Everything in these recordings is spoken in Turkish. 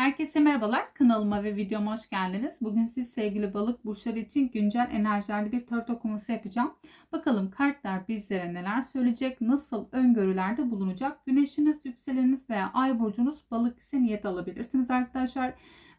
Herkese merhabalar. Kanalıma ve videoma hoş geldiniz. Bugün siz sevgili balık burçları için güncel enerjilerli bir tarot okuması yapacağım. Bakalım kartlar bizlere neler söyleyecek, nasıl öngörülerde bulunacak. Güneşiniz, yükseleniniz veya ay burcunuz balık ise niyet alabilirsiniz arkadaşlar.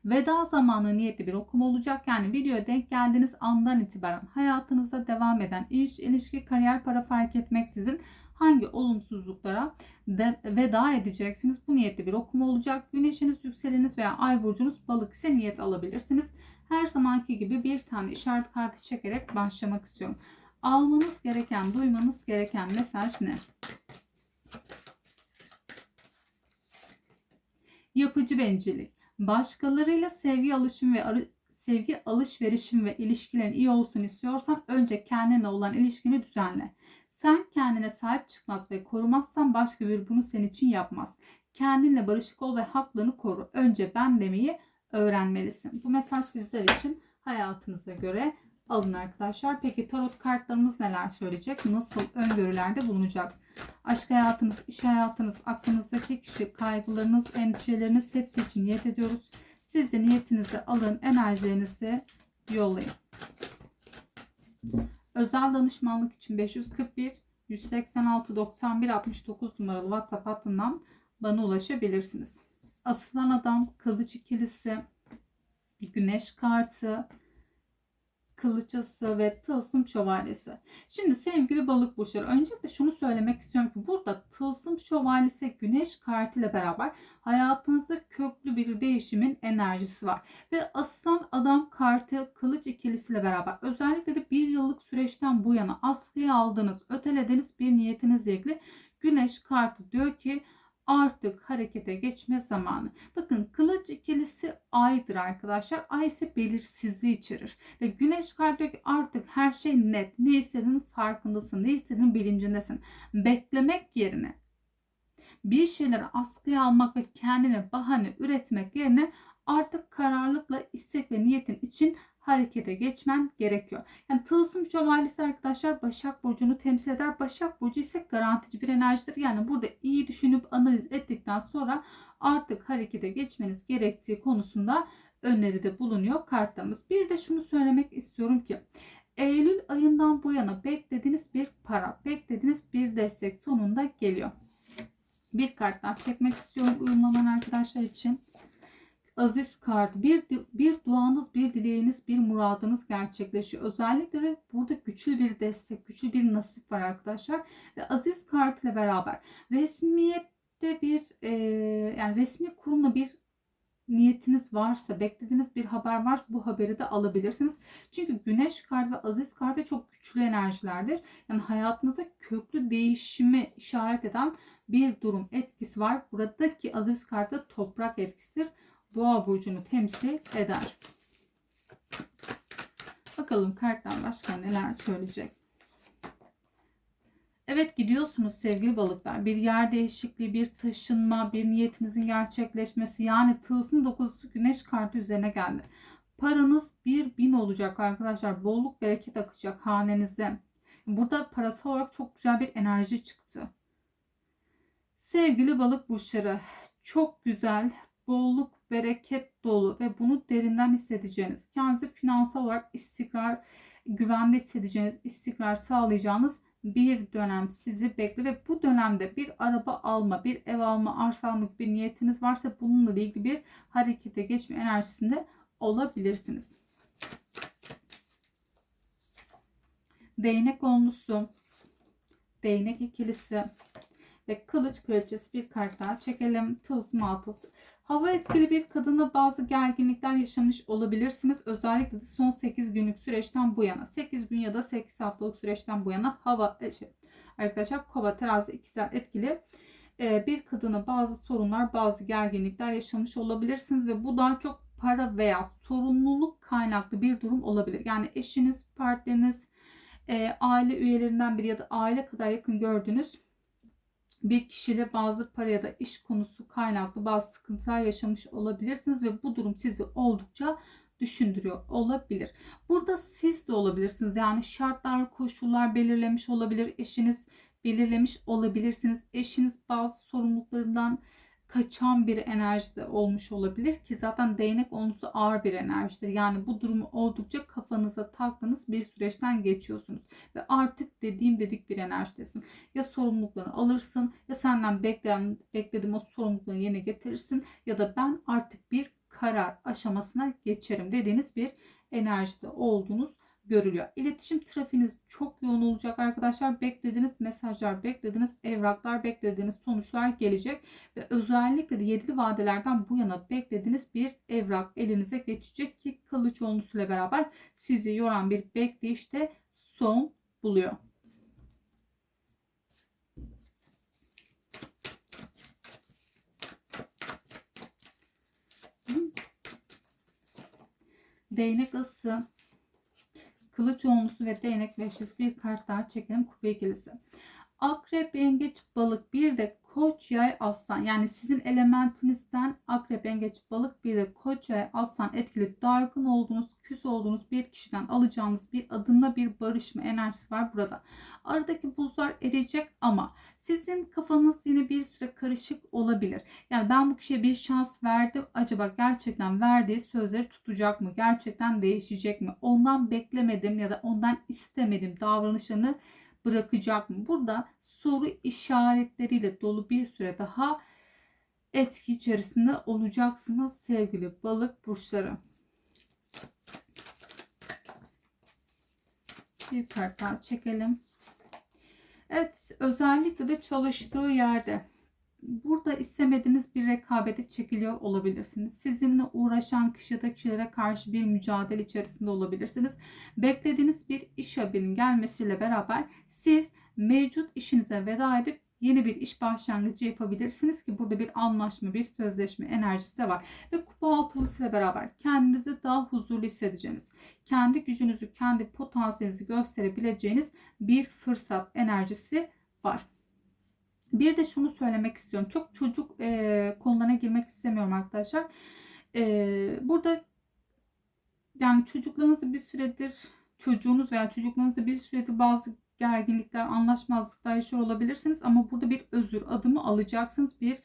Veda zamanı niyetli bir okuma olacak. Yani videoya denk geldiğiniz andan itibaren hayatınızda devam eden iş, ilişki, kariyer, para fark etmeksizin hangi olumsuzluklara de veda edeceksiniz. Bu niyetli bir okuma olacak. Güneşiniz, yükseleniniz veya ay burcunuz balık ise niyet alabilirsiniz. Her zamanki gibi bir tane işaret kartı çekerek başlamak istiyorum. Almanız gereken, duymanız gereken mesaj ne? Yapıcı bencillik. Başkalarıyla sevgi alışım ve sevgi alışverişim ve ilişkilerin iyi olsun istiyorsan önce kendine olan ilişkini düzenle. Sen kendine sahip çıkmaz ve korumazsan başka bir bunu senin için yapmaz. Kendinle barışık ol ve haklarını koru. Önce ben demeyi öğrenmelisin. Bu mesaj sizler için hayatınıza göre alın arkadaşlar. Peki tarot kartlarımız neler söyleyecek? Nasıl öngörülerde bulunacak? Aşk hayatınız, iş hayatınız, aklınızdaki kişi, kaygılarınız, endişeleriniz hepsi için niyet ediyoruz. Siz de niyetinizi alın, enerjilerinizi yollayın. Özel danışmanlık için 541 186 91 69 numaralı WhatsApp hattından bana ulaşabilirsiniz. Asılan adam, kılıç ikilisi, güneş kartı, kılıçası ve tılsım şövalyesi. Şimdi sevgili balık burçları öncelikle şunu söylemek istiyorum ki burada tılsım şövalyesi güneş kartı ile beraber hayatınızda köklü bir değişimin enerjisi var. Ve aslan adam kartı kılıç ikilisiyle beraber özellikle de bir yıllık süreçten bu yana askıya aldığınız, ötelediğiniz bir niyetinizle ilgili güneş kartı diyor ki artık harekete geçme zamanı. Bakın kılıç ikilisi aydır arkadaşlar. Ay ise belirsizliği içerir. Ve güneş diyor ki artık her şey net. Ne istediğinin farkındasın. Ne istediğinin bilincindesin. Beklemek yerine bir şeyleri askıya almak ve kendine bahane üretmek yerine artık kararlılıkla istek ve niyetin için harekete geçmen gerekiyor. Yani tılsım şövalyesi arkadaşlar Başak Burcu'nu temsil eder. Başak Burcu ise garantici bir enerjidir. Yani burada iyi düşünüp analiz ettikten sonra artık harekete geçmeniz gerektiği konusunda öneride bulunuyor kartlarımız. Bir de şunu söylemek istiyorum ki Eylül ayından bu yana beklediğiniz bir para, beklediğiniz bir destek sonunda geliyor. Bir kart daha çekmek istiyorum uyumlanan arkadaşlar için. Aziz kart. Bir, bir duanız, bir dileğiniz, bir muradınız gerçekleşiyor. Özellikle de burada güçlü bir destek, güçlü bir nasip var arkadaşlar. Ve Aziz kart ile beraber resmiyette bir e, yani resmi kurumla bir niyetiniz varsa, beklediğiniz bir haber varsa bu haberi de alabilirsiniz. Çünkü güneş kartı ve aziz kartı çok güçlü enerjilerdir. Yani hayatınızda köklü değişimi işaret eden bir durum etkisi var. Buradaki aziz kartı toprak etkisidir. Boğa burcunu temsil eder. Bakalım kartlar başka neler söyleyecek. Evet gidiyorsunuz sevgili balıklar. Bir yer değişikliği, bir taşınma, bir niyetinizin gerçekleşmesi. Yani tılsım dokuzusu güneş kartı üzerine geldi. Paranız bir bin olacak arkadaşlar. Bolluk bereket akacak hanenize. Burada parasal olarak çok güzel bir enerji çıktı. Sevgili balık burçları çok güzel, bolluk, bereket dolu ve bunu derinden hissedeceğiniz, kendinizi finansal olarak istikrar, güvende hissedeceğiniz, istikrar sağlayacağınız bir dönem sizi bekliyor ve bu dönemde bir araba alma, bir ev alma, arsa alma gibi bir niyetiniz varsa bununla ilgili bir harekete geçme enerjisinde olabilirsiniz. Değnek onlusu, değnek ikilisi ve kılıç kraliçesi bir kart daha çekelim. Tılsım altısı. Hava etkili bir kadına bazı gerginlikler yaşamış olabilirsiniz. Özellikle de son 8 günlük süreçten bu yana. 8 gün ya da 8 haftalık süreçten bu yana hava e, şey, arkadaşlar kova terazi ikizler etkili e, bir kadına bazı sorunlar, bazı gerginlikler yaşamış olabilirsiniz ve bu daha çok para veya sorumluluk kaynaklı bir durum olabilir. Yani eşiniz, partneriniz, e, aile üyelerinden biri ya da aile kadar yakın gördüğünüz bir kişiyle bazı para ya da iş konusu kaynaklı bazı sıkıntılar yaşamış olabilirsiniz ve bu durum sizi oldukça düşündürüyor olabilir. Burada siz de olabilirsiniz. Yani şartlar, koşullar belirlemiş olabilir. Eşiniz belirlemiş olabilirsiniz. Eşiniz bazı sorumluluklarından kaçan bir enerjide olmuş olabilir ki zaten değnek onusu ağır bir enerjidir. Yani bu durumu oldukça kafanıza taktığınız bir süreçten geçiyorsunuz. Ve artık dediğim dedik bir enerjidesin. Ya sorumluluklarını alırsın ya senden bekleyen, beklediğim o sorumlulukları yerine getirirsin ya da ben artık bir karar aşamasına geçerim dediğiniz bir enerjide olduğunuz görülüyor. İletişim trafiğiniz çok yoğun olacak arkadaşlar. Beklediğiniz mesajlar, beklediğiniz evraklar, beklediğiniz sonuçlar gelecek ve özellikle de yedili vadelerden bu yana beklediğiniz bir evrak elinize geçecek ki kılıç olmuşuyla beraber sizi yoran bir bekleyiş de son buluyor. Değnek ısı, kılıç onlusu ve değnek beşlisi bir kart daha çekelim kupa ikilisi. Akrep, yengeç, balık bir de koç, yay, aslan. Yani sizin elementinizden akrep, yengeç, balık bir de koç, yay, aslan etkili dargın olduğunuz, küs olduğunuz bir kişiden alacağınız bir adımla bir barışma enerjisi var burada. Aradaki buzlar eriyecek ama sizin kafanız yine bir süre karışık olabilir. Yani ben bu kişiye bir şans verdim. Acaba gerçekten verdiği sözleri tutacak mı? Gerçekten değişecek mi? Ondan beklemedim ya da ondan istemedim davranışlarını bırakacak mı? Burada soru işaretleriyle dolu bir süre daha etki içerisinde olacaksınız sevgili balık burçları. Bir kart daha çekelim. Evet özellikle de çalıştığı yerde burada istemediğiniz bir rekabete çekiliyor olabilirsiniz. Sizinle uğraşan kişi ya da kişilere karşı bir mücadele içerisinde olabilirsiniz. Beklediğiniz bir iş haberinin gelmesiyle beraber siz mevcut işinize veda edip yeni bir iş başlangıcı yapabilirsiniz ki burada bir anlaşma, bir sözleşme enerjisi de var. Ve kupa altılısıyla beraber kendinizi daha huzurlu hissedeceğiniz, kendi gücünüzü, kendi potansiyelinizi gösterebileceğiniz bir fırsat enerjisi var. Bir de şunu söylemek istiyorum. Çok çocuk e, konularına girmek istemiyorum arkadaşlar. E, burada yani çocuklarınızı bir süredir çocuğunuz veya çocuklarınızı bir süredir bazı gerginlikler, anlaşmazlıklar yaşıyor olabilirsiniz ama burada bir özür adımı alacaksınız. Bir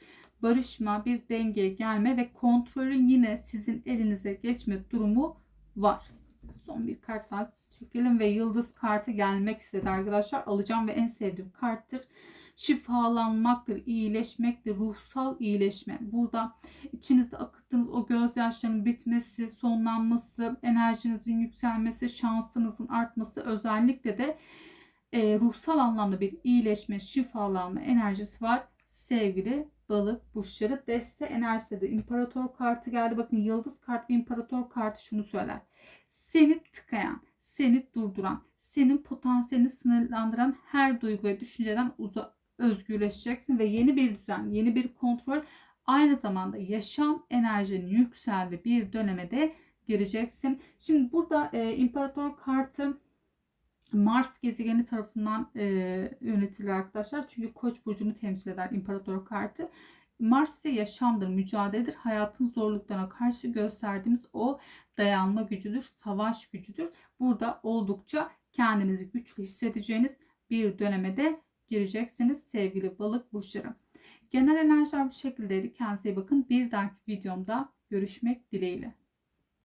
barışma, bir dengeye gelme ve kontrolün yine sizin elinize geçme durumu var. Son bir kart daha çekelim ve yıldız kartı gelmek istedi arkadaşlar. Alacağım ve en sevdiğim karttır şifalanmaktır, iyileşmektir, ruhsal iyileşme. Burada içinizde akıttığınız o gözyaşlarının bitmesi, sonlanması, enerjinizin yükselmesi, şansınızın artması özellikle de e, ruhsal anlamda bir iyileşme, şifalanma enerjisi var sevgili balık burçları. Deste enerjisi de imparator kartı geldi. Bakın yıldız kart ve imparator kartı şunu söyler. Seni tıkayan, seni durduran, senin potansiyelini sınırlandıran her duygu ve düşünceden uza özgürleşeceksin ve yeni bir düzen, yeni bir kontrol aynı zamanda yaşam enerjinin yükseldiği bir döneme de gireceksin. Şimdi burada e, imparator kartı Mars gezegeni tarafından e, yönetilir arkadaşlar. Çünkü Koç burcunu temsil eder imparator kartı. Mars ise yaşamdır, mücadeledir. Hayatın zorluklarına karşı gösterdiğimiz o dayanma gücüdür, savaş gücüdür. Burada oldukça kendinizi güçlü hissedeceğiniz bir döneme de gireceksiniz sevgili balık burçları. Genel enerjiler bu şekildeydi. Kendinize iyi bakın. Bir dahaki videomda görüşmek dileğiyle.